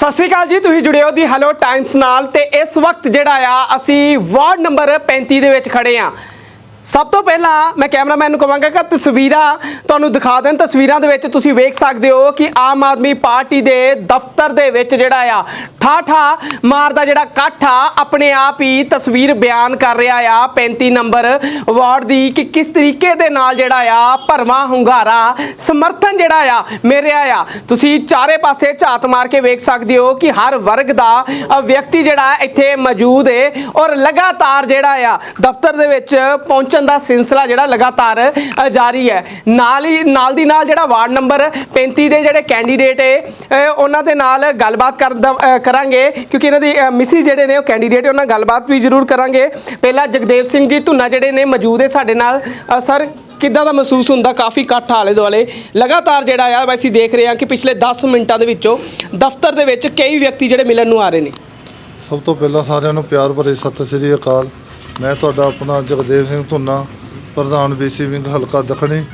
ਸਤਿ ਸ਼੍ਰੀ ਅਕਾਲ ਜੀ, ਤੁਸੀਂ ਜੁੜੇ ਹੋ ਦੀ ਹੈਲੋ ਟਾਈਮਸ ਨਾਲ ਤੇ ਇਸ ਵਕਤ ਜਿਹੜਾ ਆ, ਅਸੀਂ ਵਾਰਡ ਨੰਬਰ 35 ਦੇ ਵਿੱਚ ਖੜੇ ਆ। ਸਭ ਤੋਂ ਪਹਿਲਾਂ ਮੈਂ ਕੈਮਰਾਮੈਨ ਨੂੰ ਕਹਾਂਗਾ ਕਿ ਤਸਵੀਰਾਂ ਤੁਹਾਨੂੰ ਦਿਖਾ ਦੇਣ। ਤਸਵੀਰਾਂ ਦੇ ਵਿੱਚ ਤੁਸੀਂ ਵੇਖ ਸਕਦੇ ਹੋ ਕਿ ਆਮ ਆਦਮੀ ਪਾਰਟੀ ਦੇ ਦਫ਼ਤਰ ਦੇ ਵਿੱਚ ਜਿਹੜਾ ਆ, ਠਾਠਾ ਮਾਰਦਾ ਜਿਹੜਾ ਇਕੱਠ ਆ, ਆਪਣੇ ਆਪ ਹੀ ਤਸਵੀਰ ਬਿਆਨ ਕਰ ਰਿਹਾ ਆ। 35 ਨੰਬਰ ਵਾਰਡ ਦੀ ਕਿ ਕਿਸ ਤਰੀਕੇ ਦੇ ਨਾਲ ਜਿਹੜਾ ਆ, ਭਰਵਾਂ ਹੁੰਗਾਰਾ ਸਮਰਥਨ ਜਿਹੜਾ ਆ ਮੇਰੇ ਆ। ਤੁਸੀਂ ਚਾਰੇ ਪਾਸੇ ਝਾਤ ਮਾਰ ਕੇ ਵੇਖ ਸਕਦੇ ਹੋ ਕਿ ਹਰ ਵਰਗ ਦਾ ਵਿਅਕਤੀ ਜਿਹੜਾ ਇੱਥੇ ਮੌਜੂਦ ਹੈ ਔਰ ਲਗਾਤਾਰ ਜਿਹੜਾ ਆ, ਦਫ਼ਤਰ ਦੇ ਵਿੱਚ ਪਹੁੰਚ ਪਹੁੰਚਣ ਦਾ ਸਿਲਸਿਲਾ ਜਿਹੜਾ ਲਗਾਤਾਰ ਜਾਰੀ ਹੈ। ਨਾਲ ਹੀ, ਨਾਲ ਦੀ ਨਾਲ ਜਿਹੜਾ ਵਾਰਡ ਨੰਬਰ 35 ਦੇ ਜਿਹੜੇ ਕੈਂਡੀਡੇਟ ਹੈ ਉਹਨਾਂ ਦੇ ਨਾਲ ਗੱਲਬਾਤ ਕਰਨ ਦਾ- ਕਰਾਂਗੇ, ਕਿਉਂਕਿ ਇਹਨਾਂ ਦੀ ਮਿਸੀ ਜਿਹੜੇ ਨੇ ਉਹ ਕੈਂਡੀਡੇਟ ਉਹਨਾਂ ਨਾਲ ਗੱਲਬਾਤ ਵੀ ਜ਼ਰੂਰ ਕਰਾਂਗੇ। ਪਹਿਲਾਂ ਜਗਦੇਵ ਸਿੰਘ ਜੀ, ਧੁੰਨਾ ਜਿਹੜੇ ਨੇ ਮੌਜੂਦ ਹੈ ਸਾਡੇ ਨਾਲ। ਸਰ, ਕਿੱਦਾਂ ਦਾ ਮਹਿਸੂਸ ਹੁੰਦਾ? ਕਾਫੀ ਇਕੱਠ ਆਲੇ ਦੁਆਲੇ। ਲਗਾਤਾਰ ਜਿਹੜਾ ਆ ਅਸੀਂ ਦੇਖ ਰਹੇ ਹਾਂ ਕਿ ਪਿਛਲੇ 10 ਮਿੰਟਾਂ ਦੇ ਵਿੱਚੋਂ ਦਫ਼ਤਰ ਦੇ ਵਿੱਚ ਕਈ ਵਿਅਕਤੀ ਜਿਹੜੇ ਮਿਲਣ ਨੂੰ ਆ ਰਹੇ ਨੇ। ਸਭ ਤੋਂ ਪਹਿਲਾਂ ਸਾਰਿਆਂ ਨੂੰ ਪਿਆਰ ਭਰੇ ਸਤਿ ਸ੍ਰੀ ਅਕਾਲ। ਮੈਂ ਤੁਹਾਡਾ ਆਪਣਾ ਜਗਦੇਵ ਸਿੰਘ ਧੁੰਨਾ, ਪ੍ਰਧਾਨ ਬੀਸੀ ਵਿੰਗ ਹਲਕਾ ਦੱਖਣੀ।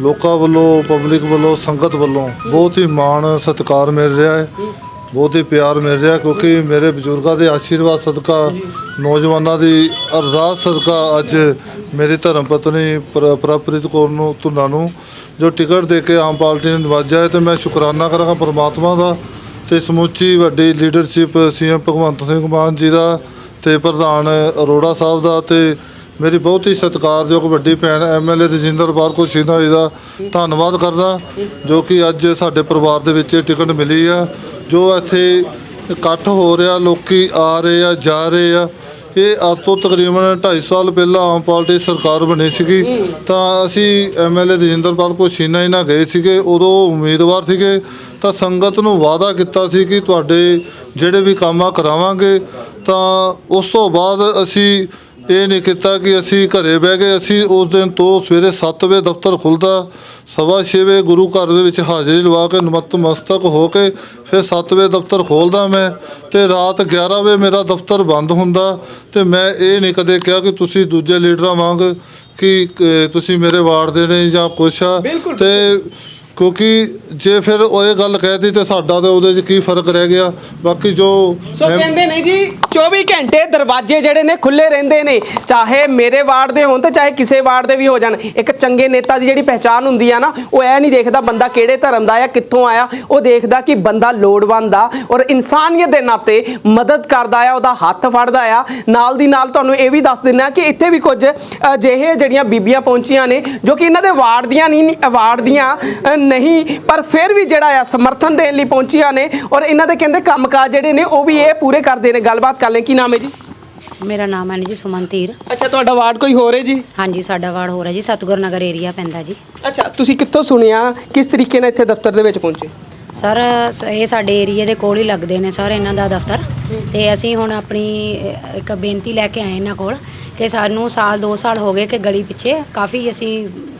ਲੋਕਾਂ ਵੱਲੋਂ ਪਬਲਿਕ ਵੱਲੋਂ, ਸੰਗਤ ਵੱਲੋਂ ਬਹੁਤ ਹੀ ਮਾਣ ਸਤਿਕਾਰ ਮਿਲ ਰਿਹਾ ਹੈ। ਬਹੁਤ ਹੀ ਪਿਆਰ ਮਿਲ ਰਿਹਾ ਕਿਉਂਕਿ ਮੇਰੇ ਬਜ਼ੁਰਗਾਂ ਦੇ ਆਸ਼ੀਰਵਾਦ ਸਦਕਾ, ਨੌਜਵਾਨਾਂ ਦੀ ਅਰਦਾਸ ਸਦਕਾ ਅੱਜ ਮੇਰੀ ਧਰਮ ਪਤਨੀ ਪ੍ਰ- ਪ੍ਰਭਪ੍ਰੀਤ ਕੌਰ ਨੂੰ, ਧੁੰਨਾ ਨੂੰ, ਜੋ ਟਿਕਟ ਦੇ ਕੇ ਆਮ ਪਾਰਟੀ ਨੇ ਨਵਾਜਿਆ ਹੈ ਤੇ ਮੈਂ ਸ਼ੁਕਰਾਨਾ ਕਰਾਂਗਾ ਪਰਮਾਤਮਾ ਦਾ ਤੇ ਸਮੁੱਚੀ ਵੱਡੀ ਲੀਡਰਸ਼ਿਪ ਸੀਐਮ ਭਗਵੰਤ ਸਿੰਘ ਮਾਨ ਜੀ ਦਾ। ਤੇ ਪ੍ਰਧਾਨ ਅਰੋੜਾ ਸਾਹਿਬ ਦਾ ਤੇ ਮੇਰੀ ਬਹੁਤ ਹੀ ਸਤਿਕਾਰਯੋਗ ਵੱਡੀ ਭੈਣ ਐਮਐਲਏ ਰਜਿੰਦਰ ਪਾਲ ਕੋਸ਼ਿਨਾ ਜੀ ਦਾ ਧੰਨਵਾਦ ਕਰਦਾ, ਜੋ ਕਿ ਅੱਜ ਸਾਡੇ ਪਰਿਵਾਰ ਦੇ ਵਿੱਚ ਇਹ ਟਿਕਟ ਮਿਲੀ ਆ, ਜੋ ਇੱਥੇ ਇਕੱਠ ਹੋ ਰਿਹਾ, ਲੋਕੀ ਆ ਰਹੇ ਆ, ਜਾ ਰਹੇ ਆ। ਇਹ ਅੱਜ ਤੋਂ ਤਕਰੀਬਨ 2.5 ਸਾਲ ਪਹਿਲਾਂ ਆਮ ਪਾਰਟੀ ਸਰਕਾਰ ਬਣੀ ਸੀਗੀ, ਤਾਂ ਅਸੀਂ ਐਮਐਲਏ ਰਜਿੰਦਰਪਾਲ ਕੋਸ਼ੀਨਾ ਜੀ ਨਾਲ ਗਏ ਸੀਗੇ, ਉਦੋਂ ਉਮੀਦਵਾਰ ਸੀਗੇ, ਤਾਂ ਸੰਗਤ ਨੂੰ ਵਾਅਦਾ ਕੀਤਾ ਸੀ ਕਿ ਤੁਹਾਡੇ ਜਿਹੜੇ ਵੀ ਕੰਮ ਆ ਕਰਾਵਾਂਗੇ। ਤਾਂ ਉਸ ਤੋਂ ਬਾਅਦ ਅਸੀਂ ਇਹ ਨਹੀਂ ਕੀਤਾ ਕਿ ਅਸੀਂ ਘਰੇ ਬਹਿ ਗਏ ਅਸੀਂ ਉਸ ਦਿਨ ਤੋਂ ਸਵੇਰੇ 7 ਵਜੇ ਦਫ਼ਤਰ ਖੁੱਲਦਾ ਸਵਾ ਛੇ ਵਜੇ ਗੁਰੂ ਘਰ ਦੇ ਵਿੱਚ ਹਾਜ਼ਰੀ ਲਵਾ ਕੇ ਨਮਸਤਕ ਹੋ ਕੇ ਫਿਰ 7 ਵਜੇ ਦਫ਼ਤਰ ਖੋਲਦਾ ਮੈਂ ਤੇ ਰਾਤ 11 ਵਜੇ ਮੇਰਾ ਦਫ਼ਤਰ ਬੰਦ ਹੁੰਦਾ ਤੇ ਮੈਂ ਇਹ ਨਹੀਂ ਕਦੇ ਕਿਹਾ ਕਿ ਤੁਸੀਂ ਦੂਜੇ ਲੀਡਰਾਂ ਵਾਂਗ ਕਿ ਤੁਸੀਂ ਮੇਰੇ ਵਾਰਡ ਦੇ ਨੇ ਜਾਂ ਕੁਛ ਆ। ਤੇ ਕਿਉਂਕਿ ਜੇ ਫਿਰ ਉਹ ਇਹ ਗੱਲ ਕਹਿਤੀ ਤੇ ਸਾਡਾ ਤੇ ਉਹਦੇ 'ਚ ਕੀ ਫ਼ਰਕ ਰਹਿ ਗਿਆ? ਬਾਕੀ ਜੋ ਸੋ ਮੈਂ- ਕਹਿੰਦੇ ਨੇ ਜੀ 24 ਘੰਟੇ ਦਰਵਾਜ਼ੇ ਜਿਹੜੇ ਨੇ ਖੁੱਲੇ ਰਹਿੰਦੇ ਨੇ। ਚਾਹੇ ਮੇਰੇ ਵਾਰਡ ਦੇ ਹੋਣ ਤੇ ਚਾਹੇ ਕਿਸੇ ਵਾਰਡ ਦੇ ਵੀ ਹੋ ਜਾਣ। ਇੱਕ ਚੰਗੇ ਨੇਤਾ ਦੀ ਜਿਹੜੀ ਪਹਿਚਾਨ ਹੁੰਦੀ ਆ ਨਾ ਉਹ ਐ ਨਹੀਂ ਦੇਖਦਾ ਬੰਦਾ ਕਿਹੜੇ ਧਰਮ ਦਾ ਆ ਕਿੱਥੋਂ ਆਇਆ। ਉਹ ਦੇਖਦਾ ਕਿ ਬੰਦਾ ਲੋੜਵੰਦ ਆ ਔਰ ਇਨਸਾਨੀਅਤ ਦੇ ਨਾਤੇ ਮਦਦ ਕਰਦਾ ਆ ਉਹਦਾ ਹੱਥ ਫੜਦਾ ਆ। ਨਾਲ ਦੀ ਨਾਲ ਤੁਹਾਨੂੰ ਇਹ ਵੀ ਦੱਸ ਦਿੰਨਾ ਕਿ ਇੱਥੇ ਵੀ ਕੁਝ ਅਜਿਹੇ ਜਿਹੜੀਆਂ ਬੀਬੀਆਂ ਪਹੁੰਚੀਆਂ ਨੇ ਜੋ ਕਿ ਇਹਨਾਂ ਦੇ ਵਾਰਡ ਦੀਆਂ ਨਹੀਂ ਵਾਰਡ ਦੀਆਂ ਅ, ਨਹੀਂ ਪਰ ਫਿਰ ਵੀ ਜਿਹੜਾ ਆ ਸਮਰਥਨ ਦੇਣ ਲਈ ਪਹੁੰਚੀਆਂ ਨੇ ਔਰ ਇਹਨਾਂ ਦੇ ਕਹਿੰਦੇ ਕੰਮਕਾਜ ਜਿਹੜੇ ਨੇ ਉਹ ਵੀ ਇਹ ਪੂਰੇ ਕਰਦੇ ਨੇ। ਗੱਲਬਾਤ ਕਰ ਲੈ ਕੀ ਨਾਮ ਹੈ ਜੀ? ਮੇਰਾ ਨਾਮ ਹੈ ਜੀ ਸੁਮਨ ਧੀਰ ਅੱਛਾ ਤੁਹਾਡਾ ਵਾਰਡ ਕੋਈ ਹੋਰ ਹੈ ਜੀ? ਹਾਂਜੀ ਸਾਡਾ ਵਾਰਡ ਹੋ ਰਿਹਾ ਜੀ ਸਤਗੁਰ ਨਗਰ ਏਰੀਆ ਪੈਂਦਾ ਜੀ। ਅੱਛਾ ਤੁਸੀਂ ਕਿੱਥੋਂ ਸੁਣਿਆ? ਕਿਸ ਤਰੀਕੇ ਨਾਲ ਇੱਥੇ ਦਫ਼ਤਰ ਦੇ ਵਿੱਚ ਪਹੁੰਚੇ? ਸਰ ਸ- ਇਹ ਸਾਡੇ ਏਰੀਆ ਦੇ ਕੋਲ ਹੀ ਲੱਗਦੇ ਨੇ ਸਰ ਇਹਨਾਂ ਦਾ ਦਫ਼ਤਰ। ਤੇ ਅਸੀਂ ਹੁਣ ਆਪਣੀ ਅ, ਇੱਕ ਬੇਨਤੀ ਲੈ ਕੇ ਆਏ ਇਹਨਾਂ ਕੋਲ ਕਿ ਸਾਨੂੰ ਸਾਲ 2 ਸਾਲ ਹੋ ਗਏ ਕਿ ਗਲੀ ਪਿੱਛੇ ਕਾਫੀ ਅਸੀਂ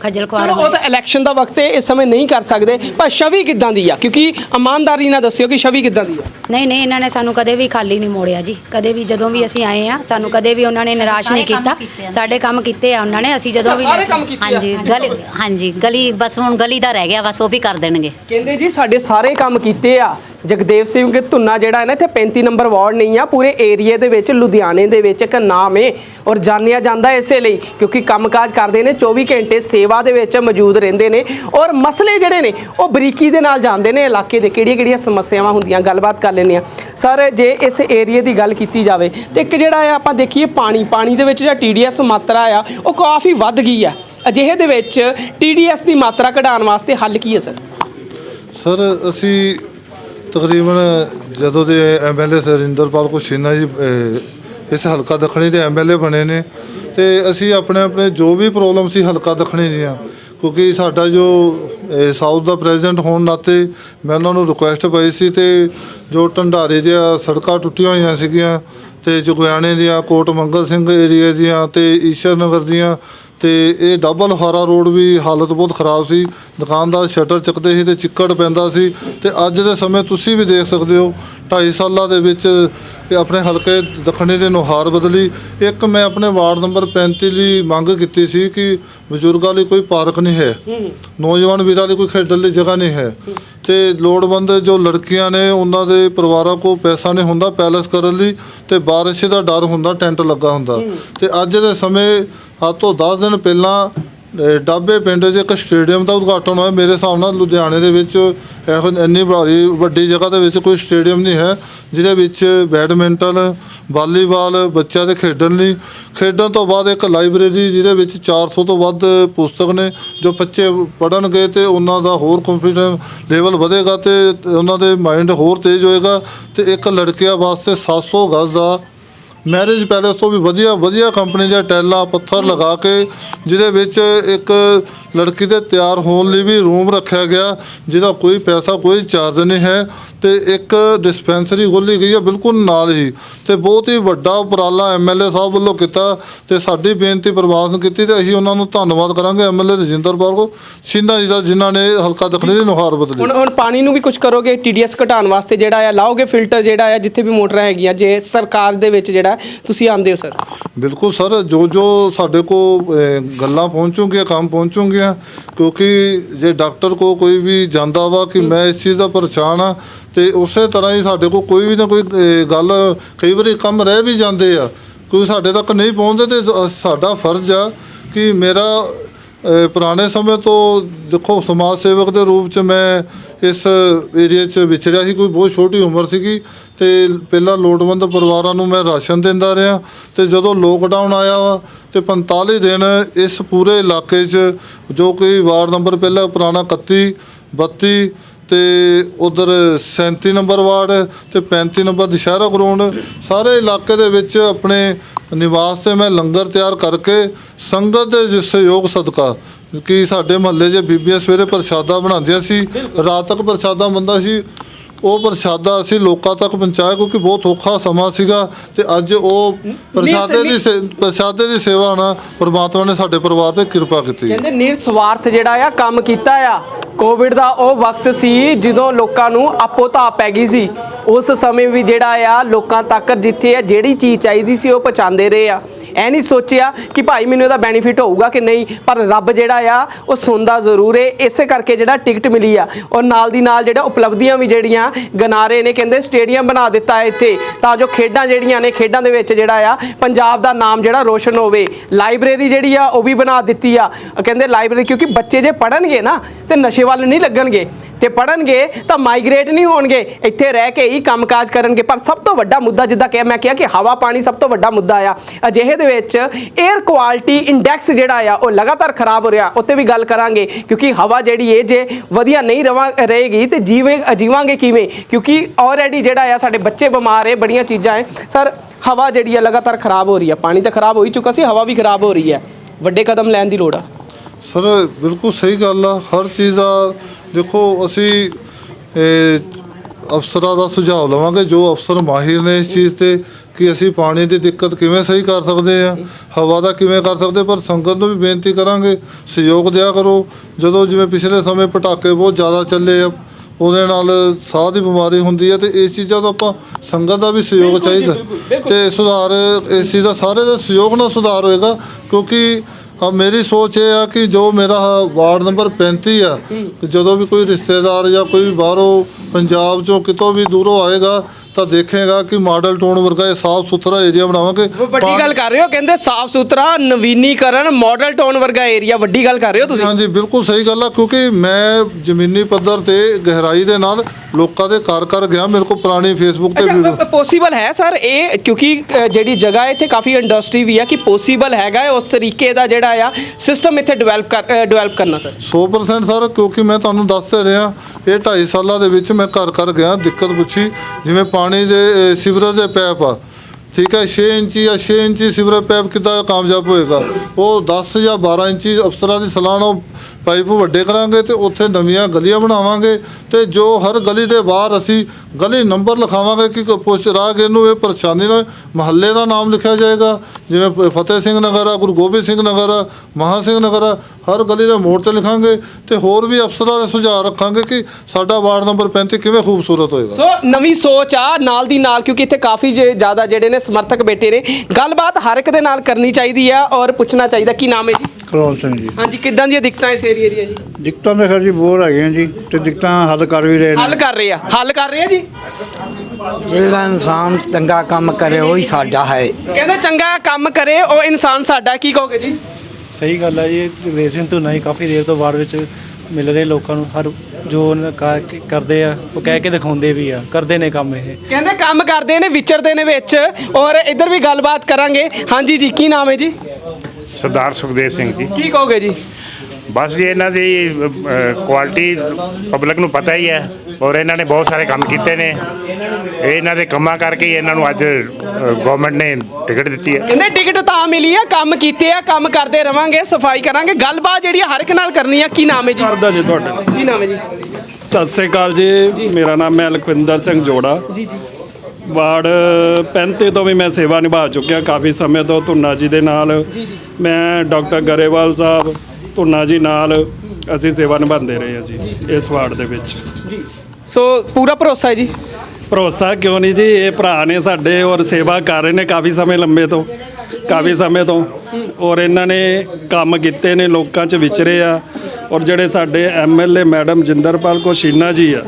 ਖੱਜਲ ਖੁਆਰ ਚਲੋ ਉਹ ਤਾਂ ਇਲੈਕਸ਼ਨ ਦਾ ਵਕਤ ਹੈ ਇਸ ਸਮੇਂ ਨਹੀਂ ਕਰ ਸਕਦੇ ਪਰ ਛਵੀ ਕਿੱਦਾਂ ਦੀ ਆ? ਕਿਉਂਕਿ ਇਮਾਨਦਾਰੀ ਨਾਲ ਦੱਸਿਓ ਕਿ ਛਵੀ ਕਿੱਦਾਂ ਦੀ ਆ। ਨਹੀਂ ਨਹੀਂ ਇਹਨਾਂ ਨੇ ਸਾਨੂੰ ਕਦੇ ਵੀ ਖਾਲੀ ਨਹੀਂ ਮੋੜਿਆ ਜੀ। ਕਦੇ ਵੀ ਜਦੋਂ ਵੀ ਅਸੀਂ ਆਏ ਆ ਸਾਨੂੰ ਕਦੇ ਵੀ ਉਹਨਾਂ ਨੇ ਨਿਰਾਸ਼ ਨਹੀਂ ਕੀਤਾ। ਸਾਡੇ ਕੰਮ ਕੀਤੇ ਆ ਉਹਨਾਂ ਨੇ ਅਸੀਂ ਜਦੋਂ ਵੀ ਸਾਰੇ ਕੰਮ ਕੀਤੇ ਆ। ਹਾਂਜੀ ਗਲੀ ਹਾਂਜੀ ਗਲੀ ਬਸ ਹੁਣ ਗਲੀ ਦਾ ਰਹਿ ਗਿਆ ਬਸ ਉਹ ਵੀ ਕਰ ਦੇਣਗੇ। ਕਹਿੰਦੇ ਜੀ ਸਾਡੇ ਸਾਰੇ ਕੰਮ ਕੀਤੇ ਆ। ਜਗਦੇਵ ਸਿੰਘ ਧੁੰਨਾ ਜਿਹੜਾ ਹੈ ਨਾ ਇੱਥੇ 35 ਨੰਬਰ ਵਾਰਡ ਨਹੀਂ ਆ ਪੂਰੇ ਏਰੀਏ ਦੇ ਵਿੱਚ ਲੁਧਿਆਣੇ ਦੇ ਵਿੱਚ ਇੱਕ ਨਾਮ ਹੈ। ਔਰ ਜਾਣਿਆ ਜਾਂਦਾ ਇਸੇ ਲਈ ਕਿਉਂਕਿ ਕੰਮਕਾਜ ਕਰਦੇ ਨੇ 24 ਘੰਟੇ ਸੇਵਾ ਦੇ ਵਿੱਚ ਮੌਜੂਦ ਰਹਿੰਦੇ ਨੇ ਔਰ ਮਸਲੇ ਜਿਹੜੇ ਨੇ, ਉਹ ਬਰੀਕੀ ਦੇ ਨਾਲ ਜਾਣਦੇ ਨੇ ਇਲਾਕੇ ਦੇ ਕਿਹੜੀਆਂ ਕਿਹੜੀਆਂ ਸਮੱਸਿਆਵਾਂ ਹੁੰਦੀਆਂ, ਗੱਲਬਾਤ ਕਰ ਲੈਂਦੇ ਆ ਸਰ, ਜੇ ਇਸ ਏਰੀਏ ਦੀ ਗੱਲ ਕੀਤੀ ਜਾਵੇ, ਤੇ ਇੱਕ ਜਿਹੜਾ ਆ, ਆਪਾਂ ਦੇਖੀਏ ਪਾਣੀ ਪਾਣੀ ਦੇ ਵਿੱਚ ਜਿਹੜਾ ਟੀਡੀਐਸ ਮਾਤਰਾ ਆ, ਉਹ ਕਾਫੀ ਵੱਧ ਗਈ ਆ। ਅਜਿਹੇ ਦੇ ਵਿੱਚ ਟੀਡੀਐਸ ਦੀ ਮਾਤਰਾ ਘਟਾਉਣ ਵਾਸਤੇ ਹੱਲ ਕੀ ਹੈ, ਸਰ? ਸਰ, ਅਸੀਂ ਤਕਰੀਬਨ ਜਦੋਂ ਦੇ ਐਮਐਲਏ ਸਰਿੰਦਰਪਾਲ ਕੋਸ਼ੀਨਾ ਜੀ ਇਸ ਹਲਕਾ ਦੱਖਣੀ ਦੇ ਐਮਐਲਏ ਬਣੇ ਨੇ ਤੇ ਅਸੀਂ ਆਪਣੇ ਆਪਣੇ ਜੋ ਵੀ ਪ੍ਰੋਬਲਮ ਸੀ ਹਲਕਾ ਦੱਖਣੀ ਦੀਆਂ, ਕਿਉਂਕਿ ਸਾਡਾ ਜੋ ਸਾਊਥ ਦਾ ਪ੍ਰੈਜ਼ੀਡੈਂਟ ਹੋਣ ਨਾਤੇ ਮੈਂ ਉਹਨਾਂ ਨੂੰ ਰਿਕੁਐਸਟ ਪਾਈ ਸੀ ਤੇ ਜੋ ਢੰਡਾਰੇ ਦੀਆਂ ਸੜਕਾਂ ਟੁੱਟੀਆਂ ਹੋਈਆਂ ਸੀਗੀਆਂ ਤੇ ਜੁਗਿਆਣੇ ਦੀਆਂ ਕੋਟ ਮੰਗਲ ਸਿੰਘ ਏਰੀਆ ਦੀਆਂ ਤੇ ਈਸ਼ਰ ਨਗਰ ਦੀਆਂ ਤੇ ਇਹ ਡਬਲ ਹਾਰਾ ਰੋਡ ਵੀ ਹਾਲਤ ਬਹੁਤ ਖਰਾਬ ਸੀ। ਦੁਕਾਨਦਾਰ ਸ਼ਟਰ ਚੱਕਦੇ ਸੀ ਤੇ ਚਿੱਕੜ ਪੈਂਦਾ ਸੀ ਤੇ ਅੱਜ ਦੇ ਸਮੇਂ ਤੁਸੀਂ ਵੀ ਦੇਖ ਸਕਦੇ ਹੋ 2.5 ਸਾਲਾਂ ਦੇ ਵਿੱਚ ਇਹ ਆਪਣੇ ਹਲਕੇ ਦੱਖਣੀ ਦੇ ਨੁਹਾਰ ਬਦਲੀ। ਇੱਕ ਮੈਂ ਆਪਣੇ ਵਾਰਡ ਨੰਬਰ 35 ਲਈ ਮੰਗ ਕੀਤੀ ਸੀ ਕਿ ਬਜ਼ੁਰਗਾਂ ਲਈ ਕੋਈ ਪਾਰਕ ਨਹੀਂ ਹੈ। ਨੌਜਵਾਨ ਵੀਰਾਂ ਲਈ ਕੋਈ ਖੇਡਣ ਲਈ ਜਗ੍ਹਾ ਨਹੀਂ ਹੈ। ਤੇ ਲੋੜਵੰਦ ਜੋ ਲੜਕੀਆਂ ਨੇ ਉਹਨਾਂ ਦੇ ਪਰਿਵਾਰਾਂ ਕੋਲ ਪੈਸਾ ਨਹੀਂ ਹੁੰਦਾ ਪੈਲਸ ਕਰਨ ਲਈ ਤੇ ਬਾਰਿਸ਼ ਦਾ ਡਰ ਹੁੰਦਾ ਟੈਂਟ ਲੱਗਾ ਹੁੰਦਾ। ਤੇ ਅੱਜ ਦੇ ਸਮੇਂ ਅੱਜ ਤੋਂ 10 ਦਿਨ ਪਹਿਲਾਂ ਡਾਬੇ ਪਿੰਡ 'ਚ ਇੱਕ ਸਟੇਡੀਅਮ ਦਾ ਉਦਘਾਟਨ ਹੋਇਆ। ਮੇਰੇ ਹਿਸਾਬ ਨਾਲ ਲੁਧਿਆਣੇ ਦੇ ਵਿੱਚ ਇਹੋ ਇੰਨੀ ਭਾਰੀ, ਵੱਡੀ ਜਗ੍ਹਾ ਦੇ ਵਿੱਚ ਕੋਈ ਸਟੇਡੀਅਮ ਨਹੀਂ ਹੈ, ਜਿਹਦੇ ਵਿੱਚ ਬੈਡਮਿੰਟਨ, ਵਾਲੀਬਾਲ, ਬੱਚਿਆਂ ਦੇ ਖੇਡਣ ਲਈ। ਖੇਡਣ ਤੋਂ ਬਾਅਦ ਇੱਕ ਲਾਇਬ੍ਰੇਰੀ, ਜਿਹਦੇ ਵਿੱਚ 400 ਤੋਂ ਵੱਧ ਪੁਸਤਕ ਨੇ, ਜੋ ਬੱਚੇ ਪੜ੍ਹਨਗੇ ਤੇ ਉਹਨਾਂ ਦਾ ਹੋਰ ਕੰਫੀਡੈਂਸ ਲੈਵਲ ਵਧੇਗਾ ਤੇ ਉਹਨਾਂ ਦੇ ਮਾਈਂਡ ਹੋਰ ਤੇਜ਼ ਹੋਏਗਾ। ਤੇ ਇੱਕ ਲੜਕੀਆਂ ਵਾਸਤੇ 700 ਗਜ਼ ਦਾ ਮੈਰਿਜ ਪੈਲੇਸ ਤੋਂ ਵੀ ਵਧੀਆ ਵਧੀਆ ਕੰਪਨੀ ਦੇ ਟੈਲਾਂ, ਪੱਥਰ ਲਗਾ ਕੇ, ਜਿਹਦੇ ਵਿੱਚ ਇੱਕ ਲੜਕੀ ਦੇ ਤਿਆਰ ਹੋਣ ਲਈ ਵੀ ਰੂਮ ਰੱਖਿਆ ਗਿਆ, ਜਿਹਦਾ ਕੋਈ ਪੈਸਾ, ਕੋਈ ਚਾਰਜ ਨਹੀਂ ਹੈ ਤੇ ਇੱਕ ਡਿਸਪੈਂਸਰੀ ਖੋਲ੍ਹੀ ਗਈ ਹੈ ਬਿਲਕੁਲ ਨਾਲ ਹੀ ਤੇ ਬਹੁਤ ਹੀ ਵੱਡਾ ਉਪਰਾਲਾ ਐਮਐਲਏ ਸਾਹਿਬ ਵੱਲੋਂ ਕੀਤਾ ਤੇ ਸਾਡੀ ਬੇਨਤੀ ਪ੍ਰਵਾਨ ਕੀਤੀ ਤੇ ਅਸੀਂ ਉਹਨਾਂ ਨੂੰ ਧੰਨਵਾਦ ਕਰਾਂਗੇ ਐਮਐਲਏ ਰਜਿੰਦਰਪਾਲ ਕੋ ਸਿੰਧਾ ਜੀ ਦਾ, ਜਿਨ੍ਹਾਂ ਨੇ ਹਲਕਾ ਦੱਖਣੀ ਦੀ ਨੁਹਾਰ ਬਦਲੀ। ਹੁਣ ਹੁਣ ਪਾਣੀ ਨੂੰ ਵੀ ਕੁਝ ਕਰੋਗੇ ਟੀਡੀਐਸ ਘਟਾਉਣ ਵਾਸਤੇ ਜਿਹੜਾ ਆ, ਲਾਓਗੇ ਫਿਲਟਰ ਜਿਹੜਾ ਆ, ਜਿੱਥੇ ਵੀ ਮੋਟਰਾਂ ਹੈਗੀਆਂ, ਜੇ ਸਰਕਾਰ ਦੇ ਵਿੱਚ ਜਿਹੜਾ ਤੁਸੀਂ ਆਂਦੇ ਹੋ ਸਰ। ਬਿਲਕੁਲ ਸਰ ਜੋ ਜੋ ਸਾਡੇ ਕੋ ਗੱਲਾਂ ਪਹੁੰਚੂਗੀਆਂ ਕੰਮ ਪਹੁੰਚੂਗੀਆਂ ਕਿਉਂਕਿ ਜੇ ਡਾਕਟਰ ਕੋ ਕੋਈ ਵੀ ਜਾਂਦਾ ਵਾ ਕਿ ਮੈਂ ਇਸ ਚੀਜ਼ ਦਾ ਪਰੇਸ਼ਾਨ ਆ ਤੇ ਉਸੇ ਤਰ੍ਹਾਂ ਹੀ ਸਾਡੇ ਕੋ ਕੋਈ ਵੀ ਨਾ ਕੋਈ ਗੱਲ ਕਈ ਵਾਰੀ ਕੰਮ ਰਹਿ ਵੀ ਜਾਂਦੇ ਆ ਕੋਈ ਸਾਡੇ ਤੱਕ ਨਹੀਂ ਪਹੁੰਚਦੇ ਤੇ ਸਾਡਾ ਫਰਜ਼ ਆ ਕਿ ਮੇਰਾ ਪੁਰਾਣੇ ਸਮੇਂ ਤੋਂ ਦੇਖੋ ਸਮਾਜ ਸੇਵਕ ਦੇ ਰੂਪ ਚ ਮੈਂ ਇਸ ਏਰੀਆ 'ਚ ਵਿਚਰਿਆ ਸੀ, ਕੋਈ ਬਹੁਤ ਛੋਟੀ ਉਮਰ ਸੀਗੀ ਤੇ ਪਹਿਲਾਂ ਲੋੜਵੰਦ ਪਰਿਵਾਰਾਂ ਨੂੰ ਮੈਂ ਰਾਸ਼ਨ ਦਿੰਦਾ ਰਿਹਾ ਤੇ ਜਦੋਂ ਲੋਕਡਾਊਨ ਆਇਆ ਵਾ ਤੇ 45 ਦਿਨ ਇਸ ਪੂਰੇ ਇਲਾਕੇ 'ਚ ਜੋ ਕਿ ਵਾਰਡ ਨੰਬਰ ਪਹਿਲਾਂ ਪੁਰਾਣਾ 31 32 ਤੇ ਉਧਰ 37 ਨੰਬਰ ਵਾਰਡ ਤੇ 35 ਨੰਬਰ ਦੁਸ਼ਹਿਰਾ ਗਰਾਊਂਡ ਸਾਰੇ ਇਲਾਕੇ ਦੇ ਵਿੱਚ ਆਪਣੇ ਨਿਵਾਸ ਤੇ ਮੈਂ ਲੰਗਰ ਤਿਆਰ ਕਰਕੇ ਸੰਗਤ ਦੇ ਸਹਿਯੋਗ ਸਦਕਾ ਕਿ ਸਾਡੇ ਮਹੱਲੇ 'ਚ ਬੀਬੀਆਂ ਸਵੇਰੇ ਪ੍ਰਸ਼ਾਦਾ ਬਣਾਉਂਦੀਆਂ ਸੀ, ਰਾਤ ਤੱਕ ਪ੍ਰਸ਼ਾਦਾ ਬੰਦਾ ਸੀ। ਉਹ ਪ੍ਰਸ਼ਾਦਾ ਅਸੀਂ ਲੋਕਾਂ ਤੱਕ ਪਹੁੰਚਾਇਆ ਕਿਉਂਕਿ ਬਹੁਤ ਔਖਾ ਸਮਾਂ ਸੀਗਾ ਤੇ ਅੱਜ ਉਹ ਪ੍ਰਸ਼ਾਦੇ ਦੀ ਸੇ- ਪ੍ਰਸ਼ਾਦੇ ਦੀ ਸੇਵਾ ਨਾਲ ਪ੍ਰਮਾਤਮਾ ਨੇ ਸਾਡੇ ਪਰਿਵਾਰ ਤੇ ਕਿਰਪਾ ਕੀਤੀ। ਕਹਿੰਦੇ ਨਿਰਸਵਾਰਥ ਜਿਹੜਾ ਆ ਕੰਮ ਕੀਤਾ ਆ। ਕੋਵਿਡ ਦਾ ਉਹ ਵਕਤ ਸੀ ਜਦੋਂ ਲੋਕਾਂ ਨੂੰ ਆਪੋ ਤਾਪ ਪੈ ਗਈ ਸੀ। ਉਸ ਸਮੇਂ ਵੀ ਜਿਹੜਾ ਆ ਲੋਕਾਂ ਤੱਕ ਜਿੱਥੇ ਆ ਜਿਹੜੀ ਚੀਜ਼ ਚਾਹੀਦੀ ਸੀ ਉਹ ਪਹੁੰਚਾਉਂਦੇ ਰਹੇ ਆ। ਐ ਨਹੀਂ ਸੋਚਿਆ ਕਿ ਭਾਈ ਮੈਨੂੰ ਇਹਦਾ ਬੈਨੀਫਿਟ ਹੋਊਗਾ ਕਿ ਨਹੀਂ, ਪਰ ਰੱਬ ਜਿਹੜਾ ਆ, ਉਹ ਸੁਣਦਾ ਜ਼ਰੂਰ ਏ। ਇਸੇ ਕਰਕੇ ਜਿਹੜਾ ਟਿਕਟ ਮਿਲੀ ਆ ਔਰ ਨਾਲ ਦੀ ਨਾਲ ਜਿਹੜਾ ਉਪਲਬਧੀਆਂ ਵੀ ਜਿਹੜੀਆਂ ਗਨਾਰੇ ਨੇ, ਕਹਿੰਦੇ ਸਟੇਡੀਅਮ ਬਣਾ ਦਿੱਤਾ ਹੈ ਇੱਥੇ। ਤਾਂ ਜੋ ਖੇਡਾਂ ਜਿਹੜੀਆਂ ਨੇ, ਖੇਡਾਂ ਦੇ ਵਿੱਚ ਜਿਹੜਾ ਆ, ਪੰਜਾਬ ਦਾ ਨਾਮ ਜਿਹੜਾ ਰੋਸ਼ਨ ਹੋਵੇ। ਲਾਇਬ੍ਰੇਰੀ ਜਿਹੜੀ ਆ, ਉਹ ਵੀ ਬਣਾ ਦਿੱਤੀ ਆ। ਕਹਿੰਦੇ ਲਾਇਬ੍ਰੇਰੀ ਕਿਉਂਕਿ ਬੱਚੇ ਜੇ ਪੜਨਗੇ ਨਾ, ਤੇ ਨਸ਼ੇ ਵੱਲ ਨਹੀਂ ਲੱਗਣਗੇ। ਤੇ ਪੜਨਗੇ ਤਾਂ ਮਾਈਗ੍ਰੇਟ ਨਹੀਂ ਹੋਣਗੇ। ਇੱਥੇ ਰਹਿ ਕੇ ਹੀ ਕੰਮਕਾਜ ਕਰਨਗੇ। ਪਰ ਸਭ ਤੋਂ ਵੱਡਾ ਮੁੱਦਾ ਜਿੱਦਾਂ ਕਿ ਮੈਂ ਕਿਹਾ ਕਿ ਹਵਾ ਪਾਣੀ ਸਭ ਤੋਂ ਵੱਡਾ ਮੁੱਦਾ ਆ। ਅਜਿਹੇ ਦੇ ਵਿੱਚ 에ਅਰ ਕੁਆਲਿਟੀ ਇੰਡੈਕਸ ਜਿਹੜਾ ਆ, ਉਹ ਲਗਾਤਾਰ ਖਰਾਬ ਹੋ ਰਿਹਾ। ਉੱਤੇ ਵੀ ਗੱਲ ਕਰਾਂਗੇ, ਕਿਉਂਕਿ ਹਵਾ ਜਿਹੜੀ ਏ ਜੇ ਵਧੀਆ ਨਹੀਂ ਰਵਾ, ਰਹੇਗੀ ਤੇ ਜੀਵੇ, ਜੀਵਾਂਗੇ ਕਿਵੇਂ? ਕਿਉਂਕਿ ਆਲਰੇਡੀ ਜਿਹੜਾ ਆ, ਸਾਡੇ ਬੱਚੇ ਬਿਮਾਰ ਏ, ਬੜੀਆਂ ਚੀਜ਼ਾਂ ਏ। ਸਰ, ਹਵਾ ਜਿਹੜੀ ਆ, ਲਗਾਤਾਰ ਖਰਾਬ ਹੋ ਰਹੀ ਆ। ਪਾਣੀ ਤਾਂ ਖਰਾਬ ਹੋ ਹੀ ਚੁੱਕਾ ਸੀ, ਹਵਾ ਵੀ ਖਰਾਬ ਹੋ ਰਹੀ ਹੈ ਵੱਡੇ ਕਦਮ ਲੈਣ ਦੀ ਲੋੜ ਆ। ਸਰ ਬਿਲਕੁਲ ਸਹੀ ਗੱਲ ਆ। ਹਰ ਚੀਜ਼ ਦਾ ਦੇਖੋ ਅਸੀਂ ਅਫਸਰਾਂ ਦਾ ਸੁਝਾਅ ਲਵਾਂਗੇ। ਜੋ ਅਫਸਰ ਮਾਹਿਰ ਨੇ ਇਸ ਚੀਜ਼ ਤੇ ਕਿ ਅਸੀਂ ਪਾਣੀ ਦੀ ਦਿੱਕਤ ਕਿਵੇਂ ਸਹੀ ਕਰ ਸਕਦੇ ਆ ਹਵਾ ਦਾ ਕਿਵੇਂ ਕਰ ਸਕਦੇ ਪਰ ਸੰਗਤ ਨੂੰ ਵੀ ਬੇਨਤੀ ਕਰਾਂਗੇ ਸਹਿਯੋਗ ਦਿਆ ਕਰੋ। ਜਦੋਂ ਜਿਵੇਂ ਪਿਛਲੇ ਸਮੇਂ ਪਟਾਕੇ ਬਹੁਤ ਜ਼ਿਆਦਾ ਚੱਲੇ ਆ ਉਹਦੇ ਨਾਲ ਸਾਹ ਦੀ ਬਿਮਾਰੀ ਹੁੰਦੀ ਹੈ ਤੇ ਇਸ ਚੀਜ਼ਾਂ ਦਾ ਆਪਾਂ ਸੰਗਤ ਦਾ ਵੀ ਸਹਿਯੋਗ ਚਾਹੀਦਾ। ਤੇ ਸੁਧਾਰ ਇਸ ਚੀਜ਼ ਦਾ ਸਾਰੇ ਦਾ ਸਹਿਯੋਗ ਨਾਲ ਸੁਧਾਰ ਹੋਏਗਾ ਕਿਉਂਕਿ ਆ ਮੇਰੀ ਸੋਚ ਇਹ ਆ ਕਿ ਜੋ ਮੇਰਾ ਵਾਰਡ ਨੰਬਰ 35 ਆ ਜਦੋਂ ਵੀ ਕੋਈ ਰਿਸ਼ਤੇਦਾਰ ਜਾਂ ਕੋਈ ਬਾਹਰੋਂ ਪੰਜਾਬ ਚੋਂ ਕਿਤੋਂ ਵੀ ਦੂਰੋਂ ਆਏਗਾ ਤਾਂ ਦੇਖੇਗਾ ਕਿ ਮਾਡਲ ਟਾਊਨ ਵਰਗਾ ਇਹ ਸਾਫ਼ ਸੁਥਰਾ ਏਰੀਆ ਬਣਾਵਾਂਗੇ। ਵੱਡੀ ਗੱਲ ਕਰ ਰਹੇ ਹੋ ਕਹਿੰਦੇ ਸਾਫ਼ ਸੁਥਰਾ ਨਵੀਨੀਕਰਨ ਮਾਡਲ ਟਾਊਨ ਵਰਗਾ ਏਰੀਆ ਵੱਡੀ ਗੱਲ ਕਰ ਰਹੇ ਹੋ ਤੁਸੀਂ? ਹਾਂਜੀ ਬਿਲਕੁਲ ਸਹੀ ਗੱਲ ਆ ਕਿਉਂਕਿ ਮੈਂ ਜ਼ਮੀਨੀ ਪੱਧਰ ਤੇ ਗਹਿਰਾਈ ਦੇ ਨਾਲ ਲੋਕਾਂ ਦੇ ਘਰ ਘਰ ਗਿਆ ਮੇਰੇ ਕੋਲ ਪੁਰਾਣੀ ਫੇਸਬੁੱਕ ਤੇ ਵੀਡੀਓ ਪੋਸੀਬਲ ਹੈ ਸਰ ਇਹ? ਕਿਉਂਕਿ ਜਿਹੜੀ ਜਗ੍ਹਾ ਇੱਥੇ ਕਾਫੀ ਇੰਡਸਟਰੀ ਵੀ ਆ ਕਿ ਪੋਸੀਬਲ ਹੈਗਾ ਉਸ ਤਰੀਕੇ ਦਾ ਜਿਹੜਾ ਆ ਸਿਸਟਮ ਇੱਥੇ ਡਿਵੈਲਪ ਡਿਵੈਲਪ ਕਰਨਾ ਸਰ। 100% ਸਰ ਕਿਉਂਕਿ ਮੈਂ ਤੁਹਾਨੂੰ ਦੱਸ ਰਿਹਾ ਇਹ 2.5 ਸਾਲਾਂ ਦੇ ਵਿੱਚ ਮੈਂ ਘਰ ਘਰ ਗਿਆ ਦਿੱਕਤ ਪੁੱਛੀ ਜਿਵੇਂ ਪਾਣੀ ਦੇ ਅਹ, ਸੀਵਰੇਜ ਦੇ ਪੈਪ ਆ। ਠੀਕ ਹੈ 6 ਇੰਚੀ ਜਾਂ 6 ਇੰਚੀ ਸੀਵਰੇਜ ਪੈਪ ਕਿੱਦਾਂ ਕਾਮਯਾਬ ਹੋਏਗਾ? ਉਹ 10 ਜਾਂ 12 ਇੰਚੀ ਅਫਸਰਾਂ ਦੀ ਸਲਾਹ ਨਾਲ ਪਾਈਪ ਵੱਡੇ ਕਰਾਂਗੇ ਤੇ ਉੱਥੇ ਨਵੀਆਂ ਗਲੀਆਂ ਬਣਾਵਾਂਗੇ ਤੇ ਜੋ ਹਰ ਗਲੀ ਦੇ ਬਾਹਰ ਅਸੀਂ ਗਲੀ ਨੰਬਰ ਲਿਖਾਵਾਂਗੇ ਕਿ ਕੋਈ ਪੁੱਛ ਰਾਹਗੀਰ ਨੂੰ ਇਹ ਪਰੇਸ਼ਾਨੀ ਨਾ ਮਹੱਲੇ ਦਾ ਨਾਮ ਲਿਖਿਆ ਜਾਏਗਾ। ਜਿਵੇਂ ਫਤਿਹ ਸਿੰਘ ਨਗਰ ਆ, ਗੁਰੂ ਗੋਬਿੰਦ ਸਿੰਘ ਨਗਰ ਆ, ਮਹਾ ਸਿੰਘ ਨਗਰ ਆ, ਹਰ ਗਲੀ ਦੇ ਮੋੜ ਤੇ ਲਿਖਾਂਗੇ ਤੇ ਹੋਰ ਵੀ ਅਫਸਰਾਂ ਦੇ ਸੁਝਾਅ ਰੱਖਾਂਗੇ ਕਿ ਸਾਡਾ ਵਾਰਡ ਨੰਬਰ 35 ਕਿਵੇਂ ਖੂਬਸੂਰਤ ਹੋਏਗਾ। ਸੋ ਨਵੀਂ ਸੋਚ ਆ, ਨਾਲ ਦੀ ਨਾਲ, ਕਿਉਂਕਿ ਇੱਥੇ ਕਾਫੀ ਜੇ ਜ਼ਿਆਦਾ ਜਿਹੜੇ ਨੇ ਸਮਰਥਕ ਬੈਠੇ ਨੇ। ਗੱਲਬਾਤ ਹਰ ਇੱਕ ਦੇ ਨਾਲ ਕਰਨੀ ਚਾਹੀਦੀ ਆ ਔਰ ਪੁੱਛਣਾ ਚਾਹੀਦਾ, ਕੀ ਨਾਮ ਹੈ ਜੀ? ਕਰੋਲ ਸਿੰਘ ਜੀ। ਹਾਂਜੀ ਕਿੱਦਾਂ ਦੀਆਂ ਦਿੱਕਤਾਂ ਇਸ ਏਰੀਆ ਦੀਆਂ ਜੀ? ਦਿੱਕਤਾਂ ਤਾਂ ਖੈਰ ਜੀ ਬਹੁਤ ਹੈਗੀਆਂ ਜੀ ਤੇ ਦਿੱਕਤਾਂ ਹੱਲ ਕਰ ਵੀ ਰਹੇ ਹੱਲ ਨੇ ਕਰ ਰਹੇ ਆ। ਹੱਲ ਕਰ ਰਹੇ ਆ ਜੀ? ਜਿਹੜਾ ਇਨਸਾਨ ਚੰਗਾ ਕੰਮ ਕਰੇ ਉਹ ਹੀ ਸਾਡਾ ਹੈ। ਕਹਿੰਦੇ ਚੰਗਾ ਕੰਮ ਕਰੇ ਉਹ ਇਨਸਾਨ ਸਾਡਾ ਕੀ ਕਹੋਗੇ ਜੀ? ਸਹੀ ਗੱਲ ਹੈ ਜੀ ਜਗਦੇਵ ਸਿੰਘ ਧੁੰਨਾ ਹੀ ਕਾਫੀ ਦੇਰ ਤੋਂ ਵਾਰਡ ਵਿੱਚ ਮਿਲ ਰਹੇ ਲੋਕਾਂ ਨੂੰ ਹਰ ਜੋ ਉਹਨਾਂ ਕਾ- ਕਰਦੇ ਆ ਉਹ ਕਹਿ ਕੇ ਦਿਖਾਉਂਦੇ ਵੀ ਆ ਕਰਦੇ ਨੇ ਕੰਮ ਇਹ। ਕਹਿੰਦੇ ਕੰਮ ਕਰਦੇ ਨੇ ਵਿਚਰਦੇ ਨੇ ਵਿੱਚ ਔਰ ਇੱਧਰ ਵੀ ਗੱਲਬਾਤ ਕਰਾਂਗੇ। ਹਾਂਜੀ ਜੀ ਕੀ ਨਾਮ ਹੈ ਜੀ? ਸਰਦਾਰ ਸੁਖਦੇਵ ਸਿੰਘ ਜੀ। ਕੀ ਕਹੋਗੇ ਜੀ? ਬਸ ਜੀ ਇਹਨਾਂ ਦੀ ਕੁਆਲਿਟੀ ਪਬਲਿਕ ਨੂੰ ਪਤਾ ਹੀ ਹੈ ਔਰ ਇਹਨਾਂ ਨੇ ਬਹੁਤ ਸਾਰੇ ਕੰਮ ਕੀਤੇ ਨੇ। ਇਹ ਇਹਨਾਂ ਦੇ ਕੰਮਾਂ ਕਰਕੇ ਹੀ ਇਹਨਾਂ ਨੂੰ ਅੱਜ ਗਵਰਨਮੈਂਟ ਨੇ ਟਿਕਟ ਦਿੱਤੀ ਹੈ। ਕਹਿੰਦੇ ਟਿਕਟ ਤਾਂ ਮਿਲੀ ਆ ਕੰਮ ਕੀਤੇ ਆ ਕੰਮ ਕਰਦੇ ਰਵਾਂਗੇ ਸਫ਼ਾਈ ਕਰਾਂਗੇ। ਗੱਲਬਾਤ ਜਿਹੜੀ ਆ ਹਰ ਇੱਕ ਨਾਲ ਕਰਨੀ ਆ ਕੀ ਨਾਮ ਹੈ ਜੀ? ਕਰਦਾ ਜੀ ਤੁਹਾਡੇ ਕੀ ਨਾਮ ਹੈ ਜੀ? ਸਤਿ ਸ੍ਰੀ ਅਕਾਲ ਜੀ ਮੇਰਾ ਨਾਮ ਹੈ ਲਖਵਿੰਦਰ ਸਿੰਘ ਜੋੜਾ। ਜੀ ਜੀ। ਵਾਰਡ 35 ਤੋਂ ਵੀ ਮੈਂ ਸੇਵਾ ਨਿਭਾ ਚੁੱਕਿਆ ਕਾਫੀ ਸਮੇਂ ਤੋਂ ਧੁੰਨਾ ਜੀ ਦੇ ਨਾਲ। ਮੈਂ ਡਾਕਟਰ ਗਰੇਵਾਲ ਸਾਹਿਬ ਧੁੰਨਾ ਜੀ ਨਾਲ ਅਸੀਂ ਸੇਵਾ ਨਿਭਾਉਂਦੇ ਰਹੇ ਹਾਂ ਜੀ ਇਸ ਵਾਰਡ ਦੇ ਵਿੱਚ। ਜੀ। ਸੋ ਪੂਰਾ ਭਰੋਸਾ ਹੈ ਜੀ? ਭਰੋਸਾ ਕਿਉਂ ਨਹੀਂ ਜੀ? ਇਹ ਭਰਾ ਨੇ ਸਾਡੇ ਔਰ ਸੇਵਾ ਕਰ ਰਹੇ ਨੇ ਕਾਫੀ ਸਮੇਂ ਲੰਬੇ ਤੋਂ ਕਾਫੀ ਸਮੇਂ ਤੋਂ। ਔਰ ਇਹਨਾਂ ਨੇ ਕੰਮ ਕੀਤੇ ਨੇ ਲੋਕਾਂ 'ਚ ਵਿਚਰੇ ਆ। ਔਰ ਜਿਹੜੇ ਸਾਡੇ ਐਮਐਲਏ ਮੈਡਮ ਜਿੰਦਰਪਾਲ ਕੋਸ਼ੀਨਾ ਜੀ ਆ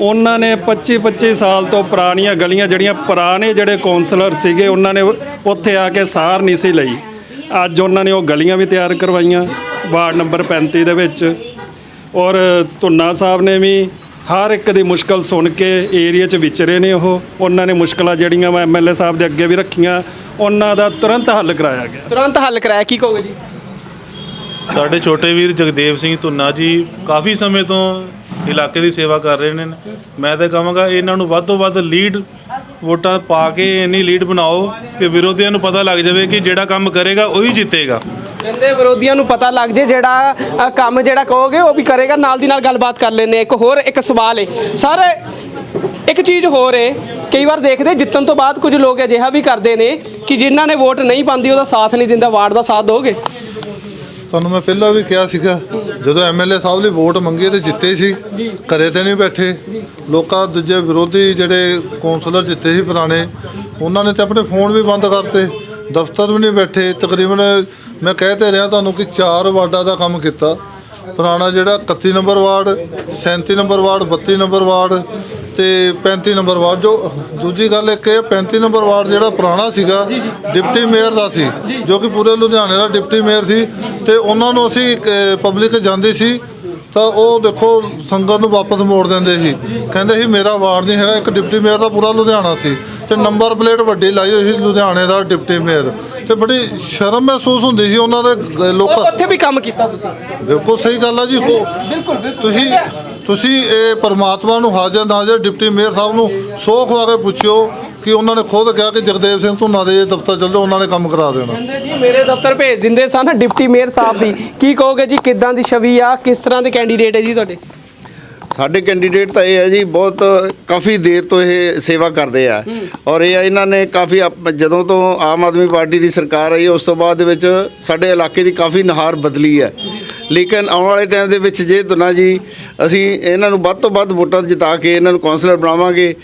ਉਹਨਾਂ ਨੇ 25 25 ਸਾਲ ਤੋਂ ਪੁਰਾਣੀਆਂ ਗਲੀਆਂ ਜਿਹੜੀਆਂ ਪੁਰਾਣੇ ਜਿਹੜੇ ਕਾਉਂਸਲਰ ਸੀਗੇ ਉਹਨਾਂ ਨੇ ਉੱਥੇ ਆ ਕੇ ਸਾਰ ਨਹੀਂ ਸੀ ਲਈ। ਅੱਜ ਉਹਨਾਂ ਨੇ ਉਹ ਗਲੀਆਂ ਵੀ ਤਿਆਰ ਕਰਵਾਈਆਂ ਵਾਰਡ ਨੰਬਰ 35 ਦੇ ਵਿੱਚ। ਔਰ ਧੁੰਨਾ ਸਾਹਿਬ ਨੇ ਵੀ ਹਰ ਇੱਕ ਦੀ ਮੁਸ਼ਕਲ ਸੁਣ ਕੇ ਏਰੀਆ 'ਚ ਵਿਚਰੇ ਨੇ ਉਹ। ਉਹਨਾਂ ਨੇ ਮੁਸ਼ਕਲਾਂ ਜਿਹੜੀਆਂ ਵਾ ਐਮਐਲਏ ਸਾਹਿਬ ਦੇ ਅੱਗੇ ਵੀ ਰੱਖੀਆਂ ਉਹਨਾਂ ਦਾ ਤੁਰੰਤ ਹੱਲ ਕਰਾਇਆ ਗਿਆ। ਤੁਰੰਤ ਹੱਲ ਕਰਾਇਆ ਕੀ ਕਹੋਗੇ ਜੀ? ਸਾਡੇ ਛੋਟੇ ਵੀਰ ਜਗਦੇਵ ਸਿੰਘ ਧੁੰਨਾ ਜੀ ਕਾਫੀ ਸਮੇਂ ਤੋਂ ਇਲਾਕੇ ਦੀ ਸੇਵਾ ਕਰ ਰਹੇ ਨੇ। ਮੈਂ ਤਾਂ ਕਹਾਂਗਾ ਇਹਨਾਂ ਨੂੰ ਵੱਧ ਤੋਂ ਵੱਧ ਲੀਡ ਵੋਟਾਂ ਪਾ ਕੇ ਇੰਨੀ ਲੀਡ ਬਣਾਓ ਕਿ ਵਿਰੋਧੀਆਂ ਨੂੰ ਪਤਾ ਲੱਗ ਜਾਵੇ ਕਿ ਜਿਹੜਾ ਕੰਮ ਕਰੇਗਾ ਉਹੀ ਜਿੱਤੇਗਾ। ਕਹਿੰਦੇ ਵਿਰੋਧੀਆਂ ਨੂੰ ਪਤਾ ਲੱਗ ਜੇ ਜਿਹੜਾ ਅ, ਕੰਮ ਜਿਹੜਾ ਕਹੋਗੇ ਉਹ ਵੀ ਕਰੇਗਾ ਨਾਲ ਦੀ ਨਾਲ ਗੱਲਬਾਤ ਕਰ ਲੈਂਦੇ ਇੱਕ ਹੋਰ ਇੱਕ ਸਵਾਲ ਹੈ ਸਰ ਇੱਕ ਚੀਜ਼ ਹੋਰ ਏ ਕਈ ਵਾਰ ਦੇਖਦੇ ਜਿੱਤਣ ਤੋਂ ਬਾਅਦ ਕੁਝ ਲੋਕ ਅਜਿਹਾ ਵੀ ਕਰਦੇ ਨੇ ਕਿ ਜਿਨ੍ਹਾਂ ਨੇ ਵੋਟ ਨਹੀਂ ਪਾਉਂਦੀ ਉਹਦਾ ਸਾਥ ਨਹੀਂ ਦਿੰਦਾ ਵਾਰਡ ਦਾ ਸਾਥ ਦੋਗੇ? ਤੁਹਾਨੂੰ ਮੈਂ ਪਹਿਲਾਂ ਵੀ ਕਿਹਾ ਸੀਗਾ, ਜਦੋਂ ਐਮਐਲਏ ਸਾਹਿਬ ਲਈ ਵੋਟ ਮੰਗੀ ਤੇ ਜਿੱਤੇ ਸੀ, ਘਰੇ ਤੇ ਨਹੀਂ ਬੈਠੇ। ਲੋਕਾਂ ਦੂਜੇ ਵਿਰੋਧੀ ਜਿਹੜੇ ਕੌਂਸਲਰ ਜਿੱਤੇ ਸੀ ਪੁਰਾਣੇ, ਉਹਨਾਂ ਨੇ ਤੇ ਆਪਣੇ ਫੋਨ ਵੀ ਬੰਦ ਕਰਤੇ, ਦਫ਼ਤਰ ਵੀ ਨਹੀਂ ਬੈਠੇ। ਤਕਰੀਬਨ ਮੈਂ ਕਹਿ ਤੇ ਰਿਹਾ ਤੁਹਾਨੂੰ ਕਿ ਚਾਰ ਵਾਰਡਾਂ ਦਾ ਕੰਮ ਕੀਤਾ। ਪੁਰਾਣਾ ਜਿਹੜਾ 31 number ward 37 number ward 32 number ward ਤੇ 35 ਨੰਬਰ ਵਾਰਡ ਜੋ ਦੂਜੀ ਗੱਲ ਇੱਕ ਇਹ 35 ਨੰਬਰ ਵਾਰਡ ਜਿਹੜਾ ਪੁਰਾਣਾ ਸੀਗਾ ਡਿਪਟੀ ਮੇਅਰ ਦਾ ਸੀ ਜੋ। ਕਿ ਪੂਰੇ ਲੁਧਿਆਣੇ ਦਾ ਡਿਪਟੀ ਮੇਅਰ ਸੀ ਤੇ ਉਹਨਾਂ ਨੂੰ ਅਸੀਂ ਪਬਲਿਕ ਜਾਂਦੀ ਸੀ ਤਾਂ ਉਹ ਦੇਖੋ ਸੰਗਤ ਨੂੰ ਵਾਪਸ ਮੋੜ ਦਿੰਦੇ ਸੀ। ਕਹਿੰਦੇ ਸੀ ਮੇਰਾ ਵਾਰਡ ਨਹੀਂ ਹੈਗਾ ਇੱਕ ਡਿਪਟੀ ਮੇਅਰ ਦਾ ਪੂਰਾ ਲੁਧਿਆਣਾ ਸੀ। ਤੇ ਨੰਬਰ ਪਲੇਟ ਵੱਡੀ ਲਾਈ ਹੋਈ ਸੀ ਲੁਧਿਆਣੇ ਦਾ ਡਿਪਟੀ ਮੇਅਰ। ਤੇ ਬੜੀ ਸ਼ਰਮ ਮਹਿਸੂਸ ਹੁੰਦੀ ਸੀ ਉਹਨਾਂ ਦੇ ਲੋਕਾਂ ਉੱਥੇ ਵੀ ਕੰਮ ਕੀਤਾ ਤੁਸੀਂ। ਬਿਲਕੁਲ ਸਹੀ ਗੱਲ ਆ ਜੀ ਹੋ ਤੁਸੀਂ ਤੁਸੀਂ ਇਹ ਪਰਮਾਤਮਾ ਨੂੰ ਹਾਜ਼ਰ ਨਾਜ਼ਰ ਡਿਪਟੀ ਮੇਅਰ ਸਾਹਿਬ ਨੂੰ ਸੌ ਖਵਾ ਕੇ ਪੁੱਛਿਓ ਕਿ ਉਹਨਾਂ ਨੇ ਖੁਦ ਕਿਹਾ ਕਿ ਜਗਦੇਵ ਸਿੰਘ ਧੁੰਨਾ ਦੇ ਦਫ਼ਤਰ ਚੱਲ ਜਾਓ ਉਹਨਾਂ ਨੇ ਕੰਮ ਕਰਾ ਦੇਣਾ। ਜੀ ਮੇਰੇ ਦਫ਼ਤਰ ਭੇਜ ਦਿੰਦੇ ਸਨ ਡਿਪਟੀ ਮੇਅਰ ਸਾਹਿਬ ਵੀ। ਕੀ ਕਹੋਗੇ ਜੀ ਕਿੱਦਾਂ ਦੀ ਛਵੀ ਆ ਕਿਸ ਤਰ੍ਹਾਂ ਦੇ ਕੈਂਡੀਡੇਟ ਹੈ ਜੀ ਤੁਹਾਡੇ? ਸਾਡੇ ਕੈਂਡੀਡੇਟ ਤਾਂ ਇਹ ਹੈ ਜੀ ਬਹੁਤ ਕਾਫੀ ਦੇਰ ਤੋਂ ਇਹ ਸੇਵਾ ਕਰਦੇ ਆ। ਔਰ ਇਹ ਇਹਨਾਂ ਨੇ ਕਾਫੀ ਜਦੋਂ ਤੋਂ ਆਮ ਆਦਮੀ ਪਾਰਟੀ ਦੀ ਸਰਕਾਰ ਆਈ ਉਸ ਤੋਂ ਬਾਅਦ ਦੇ ਵਿੱਚ ਸਾਡੇ ਇਲਾਕੇ ਦੀ ਕਾਫੀ ਨਹਾਰ ਬਦਲੀ ਹੈ। ਲੇਕਿਨ ਆਉਣ ਵਾਲੇ ਟਾਈਮ ਦੇ ਵਿੱਚ ਜੇ ਦੁਨਾ ਜੀ ਅਸੀਂ ਇਹਨਾਂ ਨੂੰ ਵੱਧ ਤੋਂ ਵੱਧ ਵੋਟਾਂ ਜਿਤਾ ਕੇ ਇਹਨਾਂ ਨੂੰ ਕਾਉਂਸਲਰ ਬਣਾਵਾਂਗੇ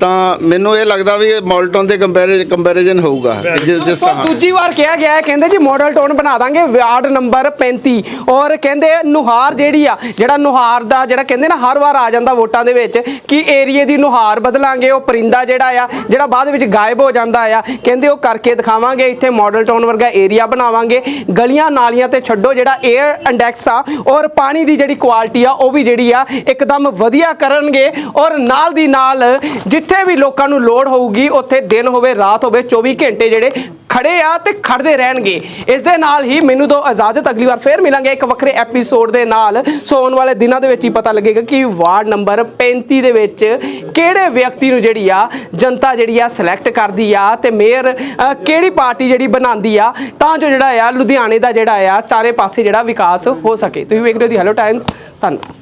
ਤਾਂ ਮੈਨੂੰ ਇਹ ਲੱਗਦਾ ਵੀ ਮਾਲਟਨ ਦੇ ਕੰਪੈਰੀ ਕੰਪੈਰੀਜ਼ਨ ਹੋਊਗਾ ਜਿਸ ਜਿਸ ਤਰ੍ਹਾਂ। ਦੂਜੀ ਵਾਰ ਕਿਹਾ ਗਿਆ ਹੈ ਕਹਿੰਦੇ ਜੀ ਮਾਡਲ ਟਾਊਨ ਬਣਾ ਦਾਂਗੇ ਵਾਰਡ ਨੰਬਰ 35 ਔਰ ਕਹਿੰਦੇ ਨੁਹਾਰ ਜਿਹੜੀ ਆ ਜਿਹੜਾ ਨੁਹਾਰ ਦਾ ਜਿਹੜਾ ਕਹਿੰਦੇ ਨਾ ਹਰ ਵਾਰ ਆ ਜਾਂਦਾ ਵੋਟਾਂ ਦੇ ਵਿੱਚ ਕਿ ਏਰੀਏ ਦੀ ਨੁਹਾਰ ਬਦਲਾਂਗੇ ਉਹ ਪਰਿੰਦਾ ਜਿਹੜਾ ਆ ਜਿਹੜਾ ਬਾਅਦ ਵਿੱਚ ਗਾਇਬ ਹੋ ਜਾਂਦਾ ਆ ਕਹਿੰਦੇ ਉਹ ਕਰਕੇ ਦਿਖਾਵਾਂਗੇ ਇੱਥੇ ਮਾਡਲ ਟਾਊਨ ਵਰਗਾ ਏਰੀਆ ਬਣਾਵਾਂਗੇ। ਗਲੀਆਂ ਨਾਲੀਆਂ ਤੇ ਛੱਡੋ ਜਿਹੜਾ 에ਅਰ ਇੰਡੈਕਸ ਟੈਕਸ ਆ ਔਰ ਪਾਣੀ ਦੀ ਜਿਹੜੀ ਕੁਆਲਿਟੀ ਆ, ਉਹ ਵੀ ਜਿਹੜੀ ਆ ਇੱਕਦਮ ਵਧੀਆ ਕਰਨਗੇ ਔਰ ਨਾਲ ਦੀ ਨਾਲ ਜਿੱਥੇ ਵੀ ਲੋਕਾਂ ਨੂੰ ਲੋੜ ਹੋਊਗੀ, ਉੱਥੇ ਦਿਨ ਹੋਵੇ, ਰਾਤ ਹੋਵੇ 24 ਘੰਟੇ ਜਿਹੜੇ ਖੜੇ ਆ ਤੇ ਖੜਦੇ ਰਹਿਣਗੇ। ਇਸ ਦੇ ਨਾਲ ਹੀ ਮੈਨੂੰ ਦੋ ਇਜਾਜ਼ਤ ਅਗਲੀ ਵਾਰ ਫੇਰ ਮਿਲਾਂਗੇ ਇੱਕ ਵੱਖਰੇ ਐਪੀਸੋਡ ਦੇ ਨਾਲ। ਸੋ ਆਉਣ ਵਾਲੇ ਦਿਨਾਂ ਦੇ ਵਿੱਚ ਹੀ ਪਤਾ ਲੱਗੇਗਾ ਕਿ ਵਾਰਡ ਨੰਬਰ 35 ਦੇ ਵਿੱਚ ਕਿਹੜੇ ਵਿਅਕਤੀ ਨੂੰ ਜਿਹੜੀ ਆ ਜਨਤਾ ਜਿਹੜੀ ਆ ਸਿਲੈਕਟ ਕਰਦੀ ਆ ਤੇ ਮੇਅਰ ਕਿਹੜੀ ਪਾਰਟੀ ਜਿਹੜੀ ਬਣਾਉਂਦੀ ਆ, ਤਾਂ ਜੋ ਜਿਹੜਾ ਆ ਲੁਧਿਆਣੇ ਦਾ ਜਿਹੜਾ ਆ, ਚਾਰੇ ਪਾਸੇ ਜਿਹੜਾ ਵਿਕਾਸ ਹੋ ਸਕੇ ਤੁਸੀਂ ਵੇਖ ਰਹੇ ਹੋ ਦੀ ਹੈਲੋ ਟਾਈਮਸ ਧੰਨਵਾਦ